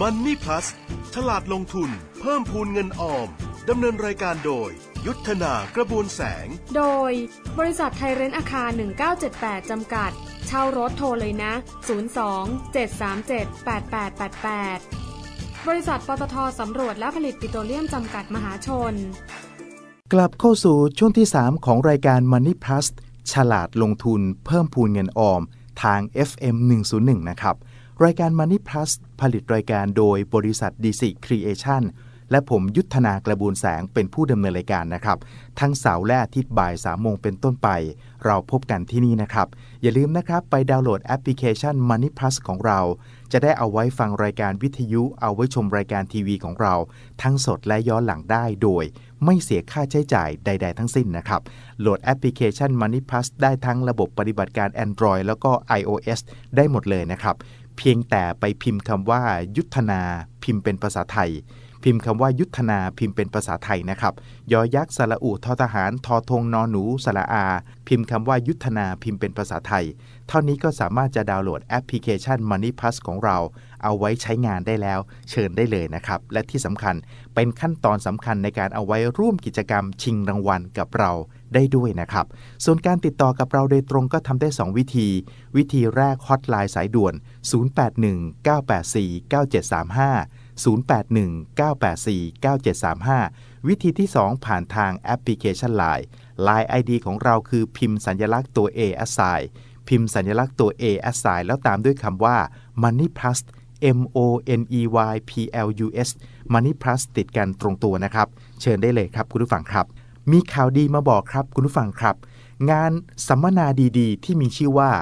Money Plus ฉลาดลงทุน เพิ่มพูนเงินออม ดำเนินรายการโดย ยุทธนากระบวนแสง โดย บริษัทไทยเรนท์อาคาร 1978 จำกัด เช่ารถโทรเลยนะ 02 737 8888 บริษัทปตทสำรวจและผลิตปิโตรเลียมจำกัดมหาชน กลับเข้าสู่ช่วงที่ 3 ของรายการ Money Plus ฉลาดลงทุนเพิ่มพูนเงินออมทาง FM 101 นะครับ รายการ Money Plus ผลิตรายการโดยบริษัท DC Creation และผมยุทธนากระบูลแสงเป็นผู้ดำเนินรายการนะครับ ทั้งเสาร์และอาทิตย์บ่าย3โมงเป็นต้นไป เราพบกันที่นี่นะครับ อย่าลืมนะครับ ไปดาวน์โหลดแอปพลิเคชัน Money Plus ของเรา จะได้เอาไว้ฟังรายการวิทยุ เอาไว้ชมรายการทีวีของเรา ทั้งสดและย้อนหลังได้โดย ไม่เสียค่าใช้จ่ายใด ๆ ทั้งสิ้นนะครับ โหลดแอปพลิเคชัน Money Plus ได้ทั้งระบบปฏิบัติการ Android แล้วก็ iOS ได้หมดเลยนะครับ เพียงแต่ไปพิมพ์คำว่า ยุทธนาพิมพ์เป็นภาษาไทย พิมพ์คำว่ายุทธนาพิมพ์เป็นภาษาไทยนะครับ ยอยักษ์สระอุทอทหารทอทงนอหนูสระอา พิมพ์คำว่ายุทธนาพิมพ์เป็นภาษาไทย เท่านี้ก็สามารถจะดาวน์โหลดแอปพลิเคชัน Money Plus ของเรา เอาไว้ใช้งานได้แล้ว เชิญได้เลยนะครับ และที่สำคัญเป็นขั้นตอนสำคัญในการเอาไว้ร่วมกิจกรรมชิงรางวัลกับเรา ได้ด้วยนะครับ ส่วนการติดต่อกับเราโดยตรงก็ทำได้ 2 วิธี วิธีแรกฮอตไลน์สายด่วน 081 984 9735 0819849735 วิธีที่ 2 ผ่านทางแอปพลิเคชัน Line Line ID ของเราคือพิมพ์สัญลักษณ์ตัว A a s s i พิมพ์สัญลักษณ์ตัว A a s s i แล้วตามด้วยคำว่า Money Plus M O N E Y P L U S Money Plus ติดกันตรงตัวนะครับ เชิญได้เลยครับคุณผู้ฟังครับ มีข่าวดีมาบอกครับคุณผู้ฟังครับ งานสัมมนาดีๆ ที่มีชื่อว่า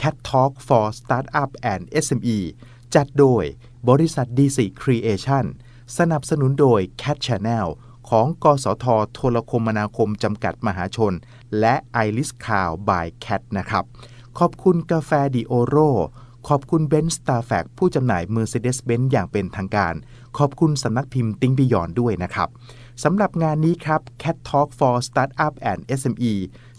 Cat Talk for Startup and SME จัดโดยบริษัท DC Creation สนับสนุนโดย Cat Channel ของ กสทโทรคมนาคมจำกัดมหาชน และ i r i s c o w by Cat นะครับ ขอบคุณกาแฟดิโอโร ขอบคุณเบนซ์สตาร์แฟกผู้จำหน่าย Mercedes-Benz อย่างเป็นทางการ ขอบคุณสำนักพิมพ์ติ้งบิยอนด้วยนะครับ สำหรับงานนี้ครับ Cat Talk for Startup and SME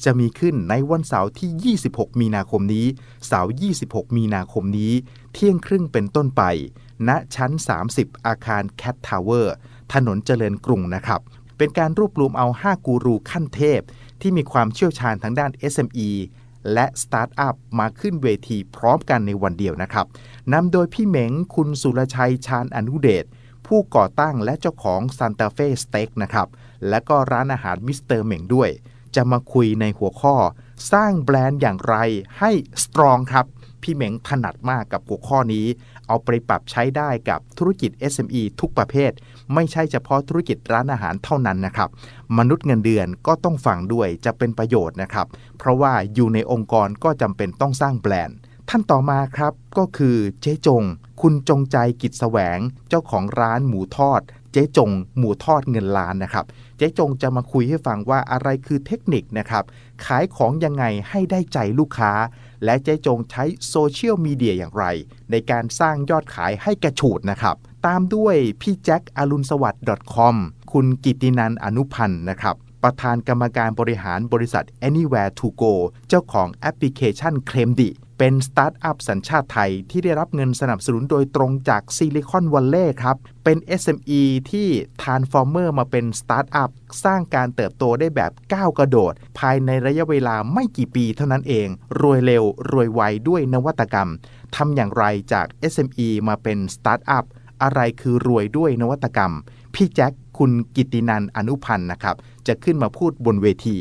จะมีขึ้นในวันเสาร์ที่ 26 มีนาคมนี้ เสาร์ 26 มีนาคมนี้ เที่ยงครึ่งเป็นต้นไป ณ ชั้น 30 อาคาร Cat Tower ถนนเจริญกรุงนะครับ เป็นการรวบรวมเอา 5 กูรูขั้นเทพ ที่มีความเชี่ยวชาญทางด้าน SME และสตาร์ทอัพมาขึ้นเวทีพร้อมกันในวันเดียวนะครับ นำโดยพี่เหม็งคุณสุรชัยชาญอนุเดช ผู้ก่อตั้งและเจ้าของ Santa Fe Steak นะครับ และก็ร้านอาหารมิสเตอร์เหม่งด้วย จะมาคุยในหัวข้อ สร้างแบรนด์อย่างไรให้สตรองครับ พี่เหม็งถนัดมากกับหัวข้อนี้ เอาไปปรับใช้ได้กับธุรกิจ SME ทุกประเภท ไม่ใช่เฉพาะธุรกิจร้านอาหารเท่านั้นนะครับ มนุษย์เงินเดือนก็ต้องฟังด้วยจะเป็นประโยชน์นะครับ เพราะว่าอยู่ในองค์กรก็จำเป็นต้องสร้างแบรนด์ ท่านต่อมาครับก็คือเจ๊จง คุณจงใจกิจแสวง เจ้าของร้านหมูทอด เจ๊จง หมูทอดเงินล้านนะครับ เจ๊จงจะมาคุยให้ฟังว่าอะไรคือเทคนิคนะครับ ขายของยังไงให้ได้ใจลูกค้า และเจ๊จงใช้โซเชียลมีเดียอย่างไร ในการสร้างยอดขายให้กระฉูดนะครับ ตามด้วยพี่แจ็คอรุณสวัสดิ์ .com คุณกิตินันอนุพันธ์นะครับประธานกรรมการบริหารบริษัท Anywhere to go เจ้าของแอปพลิเคชันเคลมดิ เป็นสตาร์ทอัพสัญชาติไทย ที่ได้รับเงินสนับสนุนโดยตรงจากซิลิคอนวัลเลย์ครับ เป็น SME ที่ Transformer มาเป็นสตาร์ทอัพสร้างการเติบโตได้แบบก้าวกระโดด ภายในระยะเวลาไม่กี่ปีเท่านั้นเอง รวยเร็ว รวยไวด้วยนวัตกรรมทำอย่างไรจาก SME มาเป็นสตาร์ทอัพอะไรคือรวยด้วยนวัตกรรม พี่แจ็คคุณกิตินันอนุพันธ์นะครับ จะขึ้นมาพูดบนเวที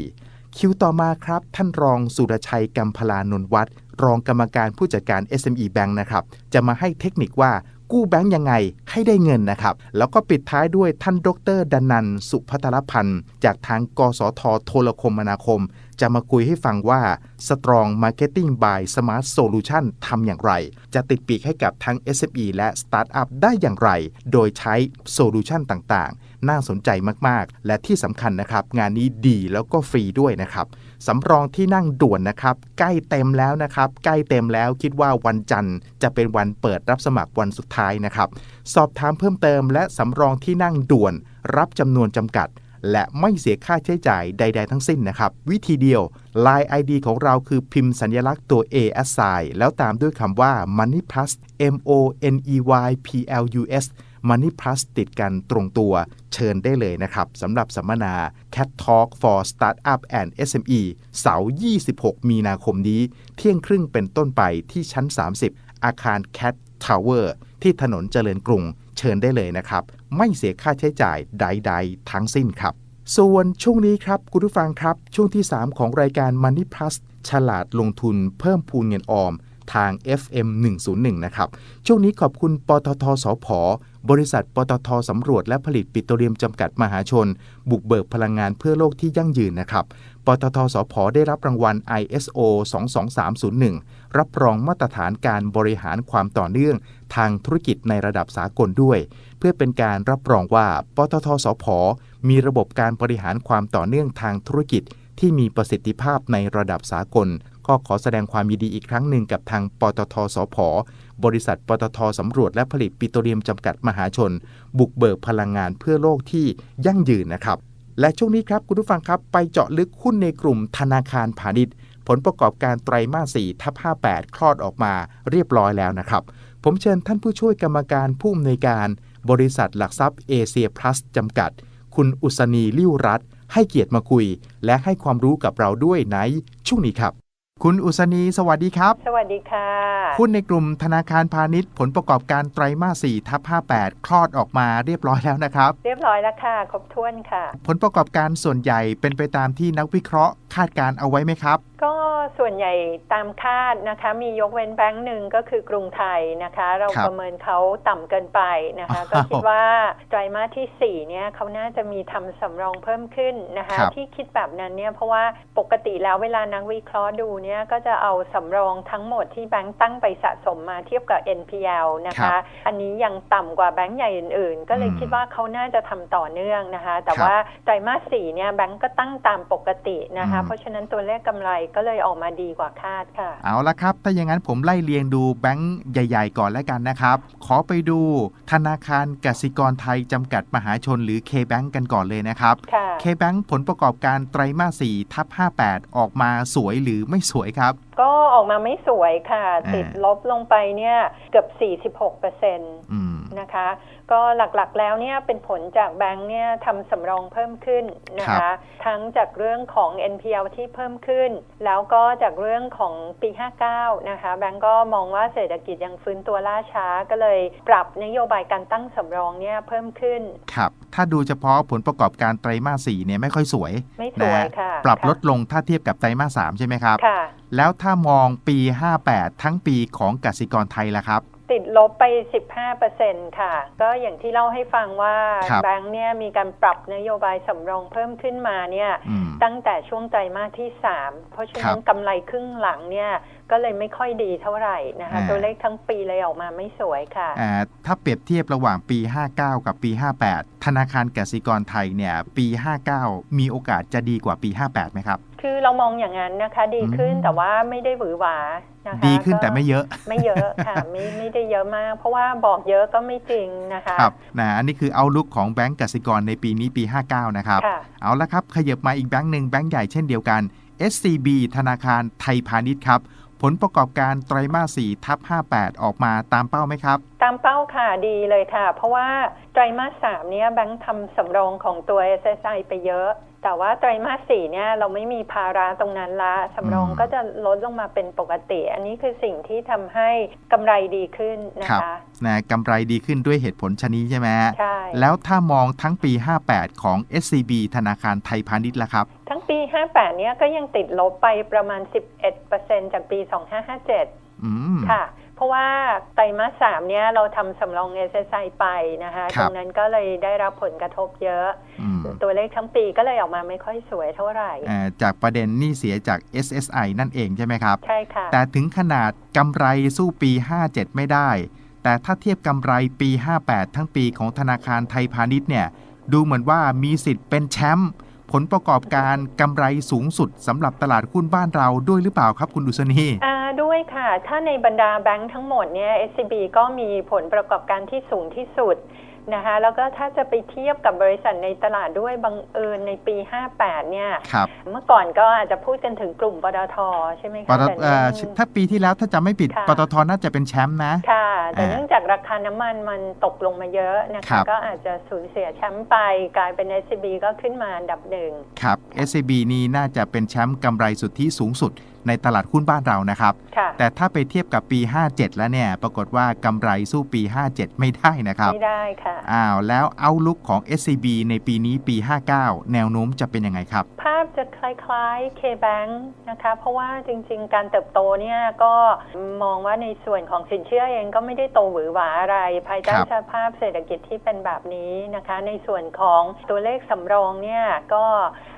คิวต่อมาครับ ท่านรองสุรชัยกัมพลานนท์วัดร รองกรรมการผู้จัดการ SME Bank นะครับจะมาให้เทคนิคว่ากู้แบงก์ยังไงให้ได้เงินนะครับ แล้วก็ปิดท้ายด้วยท่านดรดันนันสุพัทรพันธ์ จากทางกสทโทรคมนาคม จะมาคุยให้ฟังว่า Strong Marketing by Smart Solution ทำอย่างไร จะติดปีกให้กับทั้ง SME และ Startup ได้อย่างไร โดยใช้โซลูชันต่างๆ น่าสนใจมากๆ และที่สำคัญนะครับ งานนี้ดีแล้วก็ฟรีด้วยนะครับสำรองที่นั่งด่วนนะครับ ใกล้เต็มแล้วนะครับ ใกล้เต็มแล้วคิดว่าวันจันทร์ จะเป็นวันเปิดรับสมัครวันสุดท้ายนะครับ สอบถามเพิ่มเติม และสำรองที่นั่งด่วน รับจำนวนจำกัด และไม่เสียค่าใช้จ่ายใด ๆ ทั้งสิ้นนะครับ วิธีเดียว Line ID ของเราคือพิมพ์สัญลักษณ์ตัว A assign แล้วตามด้วยคำว่า Money Plus M O N E Y P L U S Money Plus ติดกันตรงตัว เชิญได้เลยนะครับสำหรับสัมมนา Cat Talk for Startup and SME เสาร์ 26 มีนาคมนี้ เที่ยงครึ่งเป็นต้นไปที่ชั้น 30 อาคาร Cat Tower ที่ถนนเจริญกรุง เชิญได้เลยนะครับ ไม่เสียค่าใช้จ่ายใด ๆ ทั้งสิ้นครับส่วนช่วงนี้ครับ คุณผู้ฟังครับ ช่วงที่ 3 ของรายการ Money Plus ฉลาดลงทุนเพิ่มพูนเงินออม ทาง FM 101 นะครับ ช่วงนี้ขอบคุณปตทสพ บริษัท ปตทสำรวจและผลิตปิโตรเลียมจำกัดมหาชน บุกเบิกพลังงานเพื่อโลกที่ยั่งยืนนะครับ ปตทสพได้รับรางวัล ISO 22301 รับรองมาตรฐานการบริหารความต่อเนื่อง ทางธุรกิจในระดับสากลด้วย เพื่อเป็นการรับรองว่า ปตทสพมีระบบการบริหารความต่อเนื่องทางธุรกิจ ที่มีประสิทธิภาพในระดับสากลก็ขอแสดงความยินดีอีกครั้งหนึ่งกับทางปตทสพ บริษัทปตทสำรวจและผลิตปิโตรเลียมจำกัดมหาชน บุกเบิกพลังงานเพื่อโลกที่ยั่งยืนนะครับ และช่วงนี้ครับคุณผู้ฟังครับ ไปเจาะลึกหุ้นในกลุ่มธนาคารพาณิชย์ ผลประกอบการไตรมาส4ทับ58 คลอดออกมาเรียบร้อยแล้วนะครับ ผมเชิญท่านผู้ช่วยกรรมการผู้อำนวยการ บริษัทหลักทรัพย์เอเชียพลัสจำกัด คุณอุศนีลิ้วรัตน์ให้เกียรติมาคุย และให้ความรู้กับเราด้วยในช่วงนี้ครับ คุณอุศนีสวัสดีครับ สวัสดีค่ะหุ้นในกลุ่มธนาคารพาณิชย์ ผลประกอบการไตรมาส4ทับ58 คลอดออกมาเรียบร้อยแล้วนะครับ เรียบร้อยแล้วค่ะ ครบถ้วนค่ะ ผลประกอบการส่วนใหญ่เป็นไปตามที่นักวิเคราะห์คาดการเอาไว้ไหมครับ ก็ส่วนใหญ่ตามคาดนะคะ มียกเว้นแบงค์หนึ่งก็คือกรุงไทยนะคะ เราครับประเมินเขาต่ำเกินไปนะคะอ้าวก็คิดว่าไตรมาสที่4เนี่ยเขาน่าจะมีทำสำรองเพิ่มขึ้นนะคะครับที่คิดแบบนั้นเนี่ยเพราะว่าปกติแล้วเวลานักวิเคราะห์ดูเนี่ยก็จะเอาสำรองทั้งหมดที่แบงค์ตั้งไปสะสมมาเทียบกับ NPL นะครัคะบอันนี้ยังต่ำกว่าแบงค์ใหญ่อื่นๆ ก็เลยอืมคิดว่าเขาน่าจะทำต่อเนื่องนะคะ แต่ครับว่าไตรมาสสี่เนี่ยแบงก์ก็ตั้งตามปกตินะคะอืมเพราะฉะนั้นตัวเลขกำไรก็เลยออกมาดีกว่าคาดค่ะ เอาละครับ ถ้าอย่างนั้นผมไล่เรียงดูแบงก์ใหญ่ ๆ ก่อนแล้วกันนะครับ ขอไปดูธนาคารกสิกรไทยจำกัดมหาชนหรือ K-Bank กันก่อนเลยนะครับค่ะ K-Bank ผลประกอบการไตรมาส4ทับ58 ออกมาสวยหรือไม่สวยวยครับก็ออกมาไม่สวยค่ะอ่าติดลบลงไปเนี่ยเกือบ 46เปอร์เซ็นต์อืมนะคะ ก็หลักๆแล้วเนี่ยเป็นผลจากแบงค์เนี่ยทำสำรองเพิ่มขึ้นนะครัคะบทั้งจากเรื่องของ NPL ที่เพิ่มขึ้น แล้วก็จากเรื่องของปี 59 นะคะ แบงก์ก็มองว่าเศรษฐกิจยังฟื้นตัวล่าช้าก็เลยปรับนโยบายการตั้งสำรองเนี่ยเพิ่มขึ้น ครับ ถ้าดูเฉพาะผลประกอบการไตรมาส4เนี่ยไม่ค่อยสวย ไม่สวยนะค่ะ ปรับค่ะลดลงถ้าเทียบกับไตรมาส3ใช่ไหมครับ ค่ะ แล้วถ้ามองปี 58 ทั้งปีของกสิกรไทยล่ะครับ ติดลบไป 15%ค่ะ ก็อย่างที่เล่าให้ฟังว่าครับแบงค์เนี่ยมีการปรับนโยบายสำรองเพิ่มขึ้นมาเนี่ย อืมตั้งแต่ช่วงไตรมาสที่ 3 เพราะฉะนั้นครับกำไรครึ่งหลังเนี่ย ก็เลยไม่ค่อยดีเท่าไหร่นะคะอ่าตัวเลขทั้งปีเลยออกมาไม่สวยค่ะอ่าถ้าเปรียบเทียบระหว่างปี 59 กับปี 58 ธนาคารกสิกรไทยเนี่ยปี 59 มีโอกาสจะดีกว่าปี 58ไหมครับ คือเรามองอย่างนั้นนะคะดีขึ้นอืมแต่ว่าไม่ได้หวือหวานะคะดีขึ้นก็แต่ไม่เยอะ ไม่เยอะค่ะไม่ไม่ได้เยอะมาก เพราะว่าบอกเยอะก็ไม่จริงนะคะครับนะอันนี้คือเอาลุกของแบงก์กสิกรในปีนี้ปี 59 นะครับค่ะเอาละครับขยับมาอีกแบงก์หนึ่งแบงก์ใหญ่เช่นเดียวกัน SCB ธนาคารไทยพาณิชย์ครับ ผลประกอบการไตรมาส4ทับ58 ออกมาตามเป้าไหมครับ ตามเป้าค่ะดีเลยค่ะ เพราะว่าไตรมาสสามเนี้ยแบงค์ทำสำรองของตัว SSI ไปเยอะ แต่ว่าไตรมาสสี่เนี่ยเราไม่มีภาระตรงนั้นละสำรองอืมก็จะลดลงมาเป็นปกติ อันนี้คือสิ่งที่ทำให้กำไรดีขึ้นนะครัคะนะกำไรดีขึ้นด้วยเหตุผลชนี้ใช่ไหมใช่ แล้วถ้ามองทั้งปี 58 ของ SCB ธนาคารไทยพาณิชย์ล่ะครับ ทั้งปี 58 เนี่ยก็ยังติดลบไปประมาณ 11%จากปี 2557อืมค่ะเพ ราะว่าไตรมาสสามเนี่ยเราทำสำรอง SSI ไปนะคะครัตบรงนั้นก็เลยได้รับผลกระทบเยอะอืมตัวเลขทั้งปีก็เลยออกมาไม่ค่อยสวยเท่าไหร่เอ่อจากประเด็นหนี้เสียจาก SSI นั่นเองใช่ไหมครับ ใช่ค่ะ แต่ถึงขนาดกำไรสู้ปี 57 ไม่ได้ แต่ถ้าเทียบกำไรปี 58 ทั้งปีของธนาคารไทยพาณิชย์เนี่ย ดูเหมือนว่ามีสิทธิ์เป็นแชมป์ ผลประกอบการกำไรสูงสุดสำหรับตลาดหุ้นบ้านเราด้วยหรือเปล่าครับคุณดุษณีด้วยค่ะ ถ้าในบรรดาแบงค์ทั้งหมดเนี่ย SCB ก็มีผลประกอบการที่สูงที่สุด นะคะแล้วก็ถ้าจะไปเทียบกับบริษัทในตลาดด้วยบังเอิญในปี 58 เนี่ย ครับเมื่อก่อนก็อาจจะพูดกันถึงกลุ่มปตทใช่ไหมปคะตแต่เอ่อเนื่อง ถ้าปีที่แล้วถ้าจะไม่ผิดค่ะ ปตทน่าจะเป็นแชมป์นะ ค่ะ แต่อ่าเนื่องจากราคาน้ำมันมันตกลงมาเยอะนะครัคะ บ ก็อาจจะสูญเสียแชมป์ไปกลายเป็น SCB ก็ขึ้นมาอันดับหนึ่ง ครับ SCB นี่น่าจะเป็นแชมป์กำไรสุทธิสูงสุด ในตลาดหุ้นบ้านเรานะครับ ค่ะแต่ถ้าไปเทียบกับปี 57 แล้วเนี่ย ปรากฏว่ากำไรสู้ปี 57 ไม่ได้นะครับไม่ได้ค่ะ อ้าวแล้วเอาลุกของ SCB ในปีนี้ปี 59 แนวโน้มจะเป็นยังไงครับ ภาพจะคล้ายๆ K-Bank นะคะ เพราะว่าจริงๆ การเติบโตเนี่ยก็มองว่าในส่วนของสินเชื่อเองก็ไม่ได้โตหวือหวาอะไร ภายใต้ครับ สภาพเศรษฐกิจที่เป็นแบบนี้นะคะ ในส่วนของตัวเลขสำรองเนี่ยก็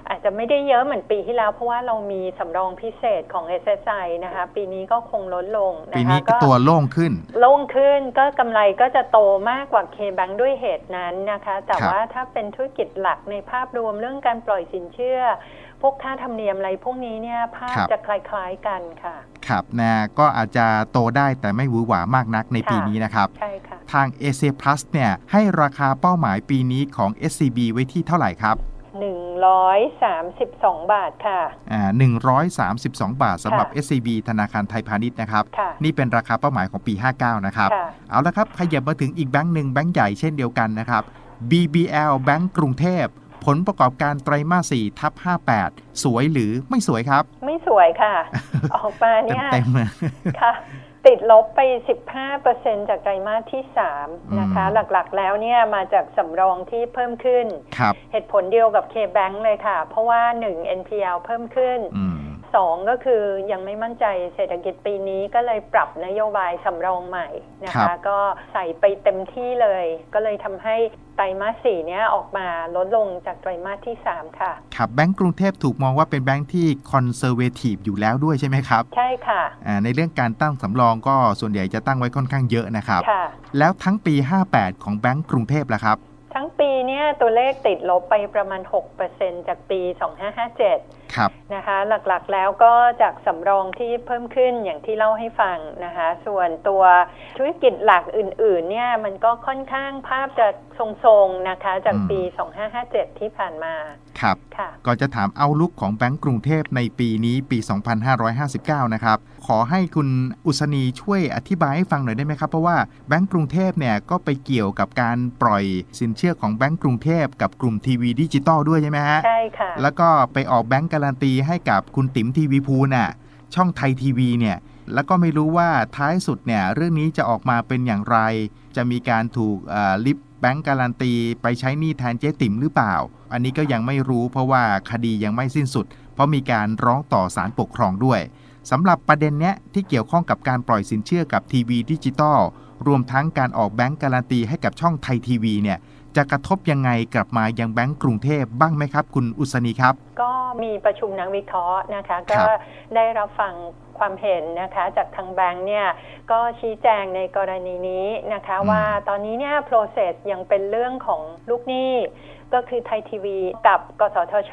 อาจจะไม่ได้เยอะเหมือนปีที่แล้ว เพราะว่าเรามีสำรองพิเศษของ SSI นะคะ ปีนี้ก็คงลดลงนะคะปีนี้ก็ตัวโล่งขึ้น โล่งขึ้นก็กำไรก็จะโตมากกว่า K-Bank ด้วยเหตุนั้นนะคะ แต่ครับ ว่าถ้าเป็นธุรกิจหลักในภาพรวมเรื่องการปล่อยสินเชื่อ พวกค่าธรรมเนียมอะไรพวกนี้เนี่ยภาพจะคล้ายๆกันค่ะ ครับนะก็อาจจะโตได้แต่ไม่หวือหวามากนักในปีค่ะนี้นะครับ ใช่ค่ะ ทาง a c Plus เนี่ยให้ราคาเป้าหมายปีนี้ของ SCB ไว้ที่เท่าไหร่ครับ 132 บาทค่ะ อ่า132 บาทสำหรับค่ะ SCB ธนาคารไทยพาณิชย์นะครับ ค่ะนี่เป็นราคาเป้าหมายของปี 59 นะครับ ค่ะ เอาละครับ ขยับมาถึงอีกแบงค์หนึ่งแบงค์ใหญ่เช่นเดียวกันนะครับ BBL แบงก์กรุงเทพ ผลประกอบการไตรมาส4ทับ58 สวยหรือไม่สวยครับ ไม่สวยค่ะ ออกมาเนี่ย เต็มๆเลยค่ะ ติดลบไป 15%จากไตรมาสที่ 3 นะคะอืมหลักๆ แล้วเนี่ยมาจากสำรองที่เพิ่มขึ้นครับเหตุผลเดียวกับ K-Bank เลยค่ะ เพราะว่า 1 NPL เพิ่มขึ้น อืม2ก็คือยังไม่มั่นใจเศรษฐกิจปีนี้ก็เลยปรับนโยบายสำรองใหม่นะครัคะบก็ใส่ไปเต็มที่เลย ก็เลยทำให้ไตรมาสสี่เนี้ยออกมาลดลงจากไตรมาสที่ 3 ค่ะ ครับแบงก์กรุงเทพถูกมองว่าเป็นแบงก์ที่คอนเซอร์เวทีฟอยู่แล้วด้วยใช่ไหมครับ ใช่ค่ะอ่าในเรื่องการตั้งสำรองก็ส่วนใหญ่จะตั้งไว้ค่อนข้างเยอะนะครับค่ะแล้วทั้งปี 58 ของแบงก์กรุงเทพล่ะครับ ทั้งปีเนี่ยตัวเลขติดลบไปประมาณ 6%จากปี 2557ครับ นะคะหลักๆแล้วก็จากสำรองที่เพิ่มขึ้นอย่างที่เล่าให้ฟังนะคะส่วนตัวธุรกิจหลักอื่นๆเนี่ยมันก็ค่อนข้างภาพจะทรงๆนะคะจากปี 2557 ที่ผ่านมาครับค่ะก่อนจะถามเอาลุกของแบงก์กรุงเทพในปีนี้ปี 2559 นะครับ ขอให้คุณอุศนีช่วยอธิบายให้ฟังหน่อยได้ไหมครับ เพราะว่าแบงก์กรุงเทพเนี่ยก็ไปเกี่ยวกับการปล่อยสินเชื่อของแบงก์กรุงเทพกับกลุ่มทีวีดิจิตอลด้วยใช่ไหมฮะใช่ค่ะแล้วก็ไปออกแบงก์การัการันตีให้กับคุณติ๋มทีวีพูน่ะช่องไทยทีวีเนี่ยแล้วก็ไม่รู้ว่าท้ายสุดเนี่ยเรื่องนี้จะออกมาเป็นอย่างไร จะมีการถูกลิฟต์แบงก์การันตีไปใช้หนี้แทนเจ๊ติ๋มหรือเปล่า อันนี้ก็ยังไม่รู้เพราะว่าคดียังไม่สิ้นสุด เพราะมีการร้องต่อศาลปกครองด้วยสำหรับประเด็นเนี้ยที่เกี่ยวข้องกับการปล่อยสินเชื่อกับทีวีดิจิตอลรวมทั้งการออกแบงก์การันตีให้กับช่องไทยทีวีเนี่ย จะกระทบยังไงกลับมายังแบงก์กรุงเทพบ้างไหมครับ คุณอุศนีครับ ก็มีประชุมนักวิเคราะห์นะคะครัก็บได้รับฟังความเห็นนะคะจากทางแบงค์เนี่ยก็ชี้แจงในกรณีนี้นะคะอืมว่าตอนนี้เนี่ย process ยังเป็นเรื่องของลูกหนี้ ก็คือไทยทีวีกับกสทช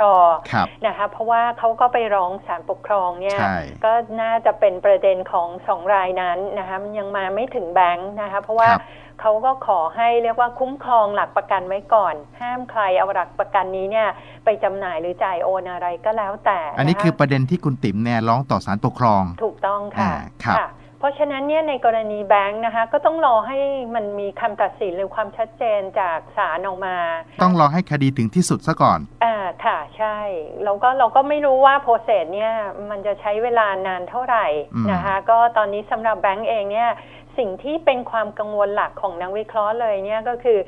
ครับนะคะเพราะว่าเขาก็ไปร้องศาลปกครองเนี่ยใช่ก็น่าจะเป็นประเด็นของสองรายนั้นนะคะมันยังมาไม่ถึงแบงค์นะคะเพราะว่าครับเขาก็ขอให้เรียกว่าคุ้มครองหลักประกันไว้ก่อน ห้ามใครเอาหลักประกันนี้เนี่ยไปจำหน่ายหรือจ่ายโอนอะไรก็แล้วแต่ อันนี้ะะคือประเด็นที่คุณติ๋มเนี่ยร้องต่อศาลปกครอง ถูกต้องค่ะอ่าครับค่ะ เพราะฉะนั้นเนี่ยในกรณีแบงค์นะคะ ก็ต้องรอให้มันมีคำตัดสินหรือความชัดเจนจากศาลออกมา ต้องรอให้คดีถึงที่สุดซะก่อนอ่าค่ะใช่แล้วก็เราก็ไม่รู้ว่าโปรเซสเนี่ยมันจะใช้เวลานานเท่าไหร่อืมนะคะ ก็ตอนนี้สำหรับแบงก์เองเนี่ย สิ่งที่เป็นความกังวลหลักของนักวิเคราะห์เลยเนี่ยก็คือ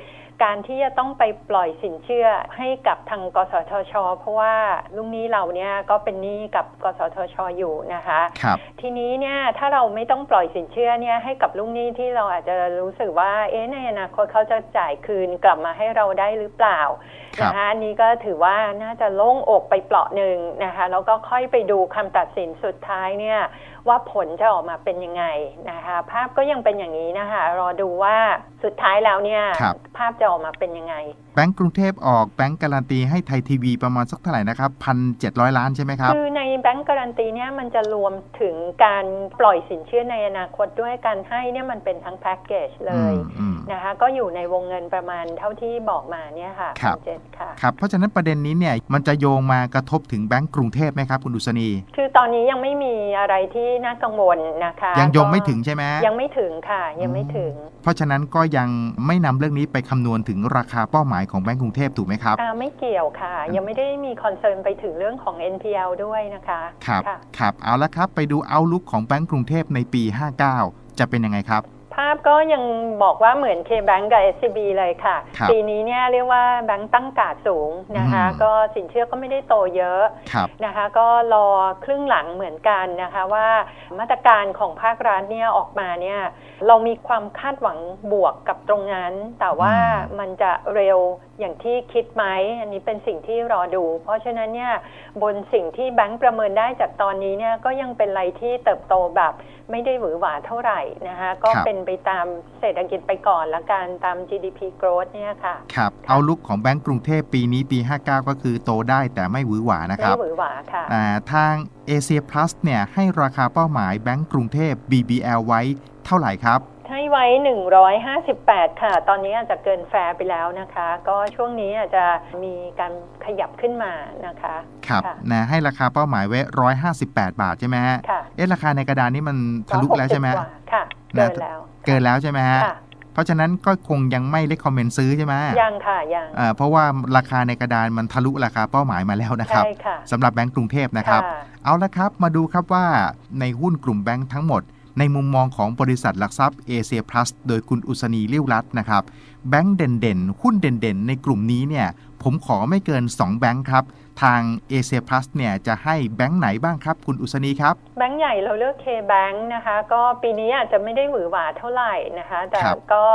การที่จะต้องไปปล่อยสินเชื่อให้กับทางกสทช เพราะว่าลูกหนี้เราเนี่ยก็เป็นหนี้กับกสทชอยู่นะคะครับทีนี้เนี่ยถ้าเราไม่ต้องปล่อยสินเชื่อเนี่ยให้กับลูกหนี้ที่เราอาจจะรู้สึกว่าเอ๊ะในอนาคตเขาจะจ่ายคืนกลับมาให้เราได้หรือเปล่าครับนะคะอันนี้ก็ถือว่าน่าจะโล่งอกไปเปราะหนึ่งนะคะแล้วก็ค่อยไปดูคำตัดสินสุดท้ายเนี่ย ว่าผลจะออกมาเป็นยังไงนะคะ ภาพก็ยังเป็นอย่างนี้นะคะ รอดูว่า สุดท้ายแล้วเนี่ย ครับ ภาพจะออกมาเป็นยังไง แบงก์กรุงเทพออกแบงก์การันตีให้ไทยทีวีประมาณสักเท่าไหร่นะครับพันเจ็ดร้อยล้านใช่ไหมครับ คือในแบงก์การันตีเนี่ยมันจะรวมถึงการปล่อยสินเชื่อในอนาคตด้วยการให้เนี่ยมันเป็นทั้งแพ็กเกจเลยอืมอืม นะคะ ก็อยู่ในวงเงินประมาณเท่าที่บอกมาเนี่ยค่ะครับ ณเจษค่ะ ครับเพราะฉะนั้นประเด็นนี้เนี่ยมันจะโยงมากระทบถึงแบงก์กรุงเทพไหมครับคุณดุษณีคือตอนนี้ยังไม่มีอะไรที่น่ากังวลนะคะยังโยงก็ไม่ถึงใช่ไหม ยังไม่ถึงค่ะ ยังไม่ถึง เพราะฉะนั้นก็ยังไม่นำเรื่องนี้ไปคำนวณถึงราคาเป้าหมายของแบงก์กรุงเทพถูกไหมครับอ่าไม่เกี่ยวค่ะ ยังไม่ได้มีคอนเซิร์นไปถึงเรื่องของ NPL ด้วยนะคะครับค่ะครับเอาละครับไปดูเอาลุกของแบงก์กรุงเทพในปี 59 จะเป็นยังไงครับ ภาพก็ยังบอกว่าเหมือน K-Bank กับ SCB เลยค่ะ ครับปีนี้เนี่ยเรียกว่าแบงก์ตั้งการ์ดสูงนะคะ อืม ก็สินเชื่อก็ไม่ได้โตเยอะ ครับ นะคะ ก็รอครึ่งหลังเหมือนกันนะคะว่ามาตรการของภาครัฐเนี่ยออกมาเนี่ยเรามีความคาดหวังบวกกับตรงนั้น แต่ว่าอืม มันจะเร็วอย่างที่คิดไหมอันนี้เป็นสิ่งที่รอดู เพราะฉะนั้นเนี่ยบนสิ่งที่แบงก์ประเมินได้จากตอนนี้เนี่ยก็ยังเป็นอะไรที่เติบโตแบบ ไม่ได้หวือหวาเท่าไหร่นะคะก็ครับเป็นไปตามเศรษฐกิจไปก่อนละกันตาม GDP growth เนี่ยค่ะครับเอาลุกของแบงก์กรุงเทพปีนี้ปี 59 ก็คือโตได้แต่ไม่หวือหวานะคไม่รับหวือหวาค่ะอ่าทางเอเชียพลัสเนี่ยให้ราคาเป้าหมายแบงก์กรุงเทพ BBL ไว้เท่าไหร่ครับ ให้ไว้ 158 ค่ะ ตอนนี้อาจจะเกินแฟร์ไปแล้วนะคะ ก็ช่วงนี้อาจจะมีการขยับขึ้นมานะคะ ครับค่ะนะให้ราคาเป้าหมายไว้ 158 บาทใช่ไหมฮะค่ะเอ๊ะราคาในกระดานนี้มันทะลุแล้วใช่ไหม160กว่าค่ะเกินแล้วเกินแล้วใช่ไหมฮะค่ะเพราะฉะนั้นก็คงยังไม่เลคคอมเมนต์ซื้อใช่ไหมยังค่ะยังอ่าเพราะว่าราคาในกระดานมันทะลุราคาเป้าหมายมาแล้วนะครับใช่ค่ะสำหรับแบงก์กรุงเทพนะครับค่ะเอาละครับมาดูครับว่าในหุ้นกลุ่มแบงก์ทั้งหมด ในมุมมองของบริษัทหลักทรัพย์เอเชียพลัสโดยคุณอุศนีเลี้ยวรัตนะครับแบงก์เด่นๆ หุ้นเด่นๆ ในกลุ่มนี้เนี่ยผมขอไม่เกิน 2 แบงค์ครับ ทางเอเชียพลัสเนี่ยจะให้แบงก์ไหนบ้างครับ คุณอุศนีครับ แบงก์ใหญ่เราเลือก K-Bank นะคะ ก็ปีนี้อาจจะไม่ได้หวือหวาเท่าไหร่นะคะ แต่ครับก็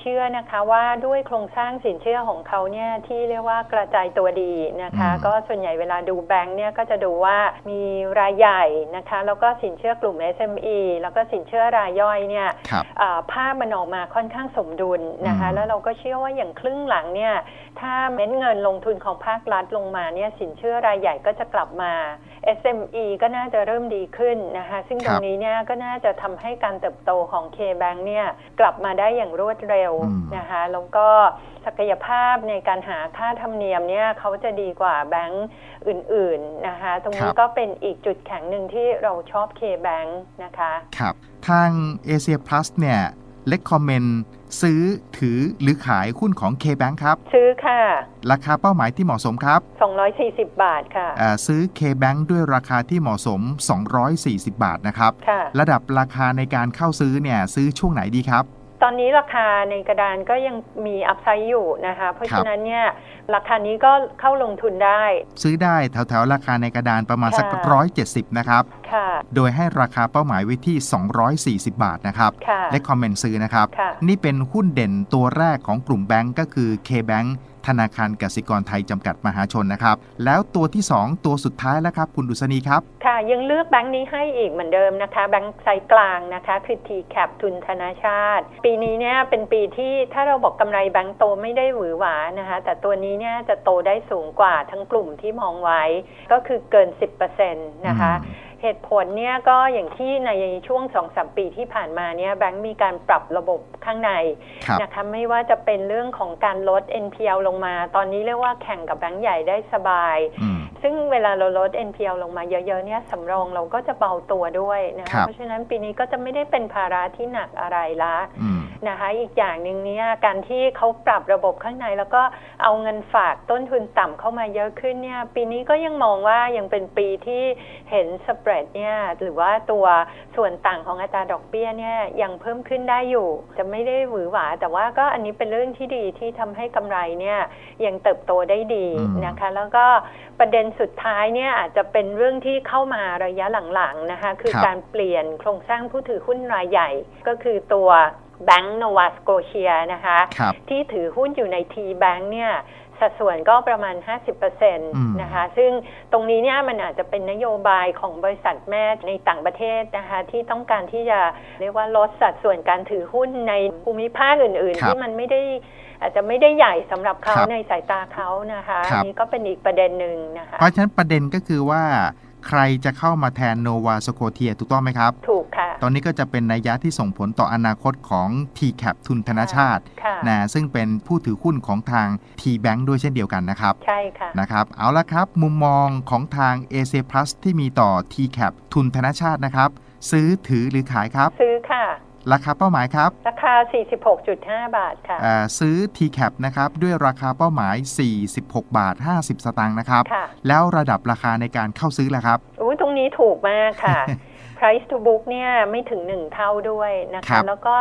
เชื่อนะคะว่าด้วยโครงสร้างสินเชื่อของเขาเนี่ยที่เรียกว่ากระจายตัวดีนะคะอืมก็ส่วนใหญ่เวลาดูแบงก์เนี่ยก็จะดูว่ามีรายใหญ่นะคะ แล้วก็สินเชื่อกลุ่ม SME แล้วก็สินเชื่อรายย่อยเนี่ยครับอ่าภาพมันออกมาค่อนข้างสมดุลนะคะอืมแล้วเราก็เชื่อว่าอย่างครึ่งหลังเนี่ยถ้าเม็ดเงินลงทุนของภาครัฐลงมาเนี่ยสินเชื่อรายใหญ่ก็จะกลับมา SME ก็น่าจะเริ่มดีขึ้นนะคะซึ่งตรงนี้เนี่ยก็น่าจะทำให้การเติบโตของ K-Bank เนี่ยกลับมาได้อย่างรวดเร็วนะคะแล้วก็ศักยภาพในการหาค่าธรรมเนียมเนี่ยเขาจะดีกว่าแบงก์อื่นๆนะคะตรงนี้ก็เป็นอีกจุดแข็งหนึ่งที่เราชอบ K-Bank นะคะ ครับ ทางเอเชียพลัสเนี่ยเลคคอมเมนต์ ซื้อถือหรือขายหุ้นของ K-Bank ครับ ซื้อค่ะ ราคาเป้าหมายที่เหมาะสมครับ 240 บาทค่ะ อ่าซื้อ K-Bank ด้วยราคาที่เหมาะสม 240 บาทนะครับ ค่ะ ระดับราคาในการเข้าซื้อเนี่ยซื้อช่วงไหนดีครับต อนนี้ราคาในกระดานก็ยังมีอัพไซด์อยู่นะคะ เพราะครับฉะนั้นเนี่ยราคานี้ก็เข้าลงทุนได้ ซื้อได้แถวๆ ราคาในกระดานประมาณสักค่ะร้อยเจ็ดสิบนะครับค่ะโดยให้ราคาเป้าหมายไว้ที่ 240 บาทนะครับค่ะและคอมเมนต์ซื้อนะครับค่ะนี่เป็นหุ้นเด่นตัวแรกของกลุ่มแบงก์ก็คือ K-Bank ธนาคารกสิกรไทยจำกัดมหาชนนะครับ แล้วตัวที่ 2 ตัวสุดท้ายแล้วครับคุณดุษณีครับ ค่ะยังเลือกแบงค์นี้ให้อีกเหมือนเดิมนะคะ แบงค์ไซกลางนะคะคือ T-Cap ทุนธนาชาติ ปีนี้เนี่ยเป็นปีที่ถ้าเราบอกกำไรแบงค์โตไม่ได้หวือหวานะคะ แต่ตัวนี้เนี่ยจะโตได้สูงกว่าทั้งกลุ่มที่มองไว้ก็คือเกิน 10%นะคะ เหตุผลเนี่ยก็อย่างที่ในช่วง2อสปีที่ผ่านมาเนี่ยแบงก์มีการปรับระบบข้างในครับนะคะไม่ว่าจะเป็นเรื่องของการลด NPL ลงมา ตอนนี้เรียกว่าแข่งกับแบงก์ใหญ่ได้สบายอืม ซึ่งเวลาเราลด NPL ลงมาเยอะๆเนี่ยสำรองเราก็จะเบาตัวด้วยนะครัคะบ เพราะฉะนั้นปีนี้ก็จะไม่ได้เป็นภาระที่หนักอะไรละ อืม นะคะอีกอย่างหนึ่งเนี่ยการที่เขาปรับระบบข้างใน แล้วก็เอาเงินฝากต้นทุนต่ำเข้ามาเยอะขึ้นเนี่ยปีนี้ก็ยังมองว่ายังเป็นปีที่เห็นสเปรดเนี่ยหรือว่าตัวส่วนต่างของอัตราดอกเบี้ยเนี่ยยังเพิ่มขึ้นได้อยู่ จะไม่ได้หวือหวา แต่ว่าก็อันนี้เป็นเรื่องที่ดีที่ทำให้กำไรเนี่ยยังเติบโตได้ดีอืม นะคะ แล้วก็ประเด็นสุดท้ายเนี่ยอาจจะเป็นเรื่องที่เข้ามาระยะหลังๆนะคะคือครับการเปลี่ยนโครงสร้างผู้ถือหุ้นรายใหญ่ ก็คือตัวแบงก์โนวาสโกเชียนะคะครับที่ถือหุ้นอยู่ใน T Bank เนี่ยสัดส่วนก็ประมาณ 50%มนะคะ ซึ่งตรงนี้เนี่ยมันอาจจะเป็นนโยบายของบริษัทแม่ในต่างประเทศนะคะ ที่ต้องการที่จะเรียกว่าลดสัดส่วนการถือหุ้นในภูมิภาคอื่นครับๆที่มันไม่ได้ อาจจะไม่ได้ใหญ่สำหรับเขาครับในสายตาเขานะคะครับอันนี้ก็เป็นอีกประเด็นหนึ่งนะคะเพราะฉะนั้นประเด็นก็คือว่าใครจะเข้ามาแทนโนวาสโคเทียถูกต้องไหมครับ ถูกค่ะ ตอนนี้ก็จะเป็นนัยยะที่ส่งผลต่ออนาคตของ TCAP ทุนธนชาติค่ะนะซึ่งเป็นผู้ถือหุ้นของทาง T-Bank ด้วยเช่นเดียวกันนะครับ ใช่ค่ะนะครับ เอาละครับ มุมมองของทาง a c Plus ที่มีต่อ TCAP ทุนธนชาตินะครับ ซื้อถือหรือขายครับ ซื้อค่ะ ราคาเป้าหมายครับ ราคา 46.5 บาทค่ะเอ่อซื้อ TCAP นะครับด้วยราคาเป้าหมาย 46 บาท 50 สตางค์นะครับ ค่ะ แล้วระดับราคาในการเข้าซื้อล่ะครับอู้ตรงนี้ถูกมากค่ะ price to book เนี่ยไม่ถึง1เท่าด้วยนะครัคะ บแล้วก็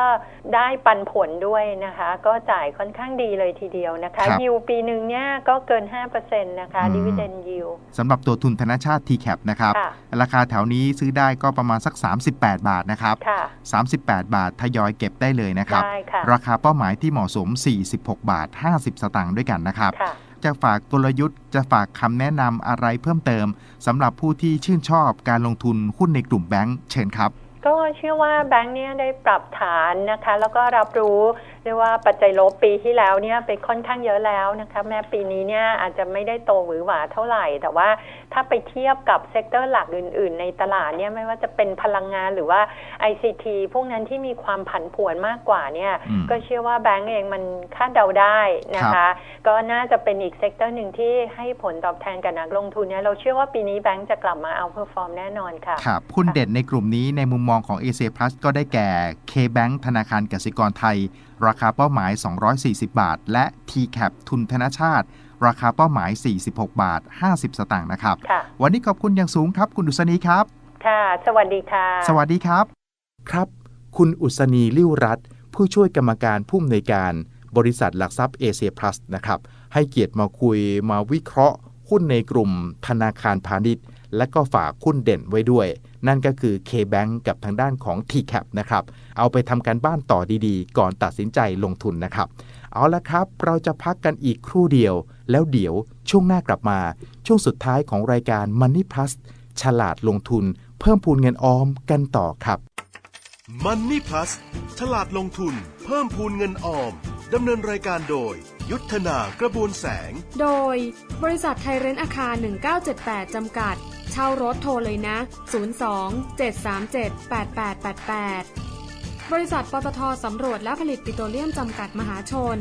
ได้ปันผลด้วยนะคะ ก็จ่ายค่อนข้างดีเลยทีเดียวนะคะ ครับยิวปีหนึ่งเนี่ยก็เกิน 5%นะคะ อืม dividend yield สำหรับตัวทุนธนชาติ TCAP นะครับ ค่ะ ราคาแถวนี้ซื้อได้ก็ประมาณสัก 38 บาทนะครับ ค่ะ 38 บาททยอยเก็บได้เลยนะครับ ได้ค่ะ ราคาเป้าหมายที่เหมาะสม 46 บาท 50 สตางค์ด้วยกันนะครับ ค่ะ จะฝากกลยุทธ์ จะฝากคำแนะนำอะไรเพิ่มเติมสำหรับผู้ที่ชื่นชอบการลงทุนหุ้นในกลุ่มแบงก์เชิญครับก็เชื่อว่าแบงค์เนี่ยได้ปรับฐานนะคะ แล้วก็รับรู้ เรียกว่าปัจจัยลบปีที่แล้วเนี่ยไปค่อนข้างเยอะแล้วนะคะแม้ปีนี้เนี่ยอาจจะไม่ได้โตหวือหวาเท่าไหร่ แต่ว่าถ้าไปเทียบกับเซกเตอร์หลักอื่น ๆ ในตลาดเนี่ยไม่ว่าจะเป็นพลังงานหรือว่า ICT พวกนั้นที่มีความผันผวนมากกว่าเนี่ยอืมก็เชื่อว่าแบงก์เองมันคาดเดาได้นะคะ ก็น่าจะเป็นอีกเซกเตอร์หนึ่งที่ให้ผลตอบแทนกับนักลงทุนเนี่ยเราเชื่อว่าปีนี้แบงก์จะกลับมาเอาเพอร์ฟอร์มแน่นอนค่ะครับหุ้นเด่นในกลุ่มนี้ในมุมมองของ a c Plus ก็ได้แก่ K-Bank ธนาคารกสิกรไทยราคาเป้าหมาย 240 บาท และ TCAP ทุนธนชาติ ราคาเป้าหมาย 46 บาท 50 สตางค์นะครับค่ะวันนี้ขอบคุณอย่างสูงครับ คุณดุษณีครับ ค่ะ สวัสดีค่ะ สวัสดีครับ ครับ คุณอุศนีลิ้วรัตน์ผู้ช่วยกรรมการผู้อำนวยการ บริษัทหลักทรัพย์เอเชียพลัสนะครับ ให้เกียรติมาคุยมาวิเคราะห์หุ้นในกลุ่มธนาคารพาณิชย์ และก็ฝากหุ้นเด่นไว้ด้วย นั่นก็คือ K-Bank กับทางด้านของ TCAP นะครับ เอาไปทำการบ้านต่อดีๆ ก่อนตัดสินใจลงทุนนะครับ เอาละครับ เราจะพักกันอีกครู่เดียว แล้วเดี๋ยวช่วงหน้ากลับมา ช่วงสุดท้ายของรายการ Money Plus ฉลาดลงทุน เพิ่มพูนเงินออมกันต่อครับ Money Plus ฉลาดลงทุน เพิ่มพูนเงินออมดำเนินรายการโดย ยุทธนากระบวนแสง โดย บริษัทไทยเรนท์อาคาร 1978 จำกัด เช่ารถโทรเลยนะ 02 737 8888 บริษัทปตทสำรวจและผลิตปิโตรเลียมจำกัดมหาชน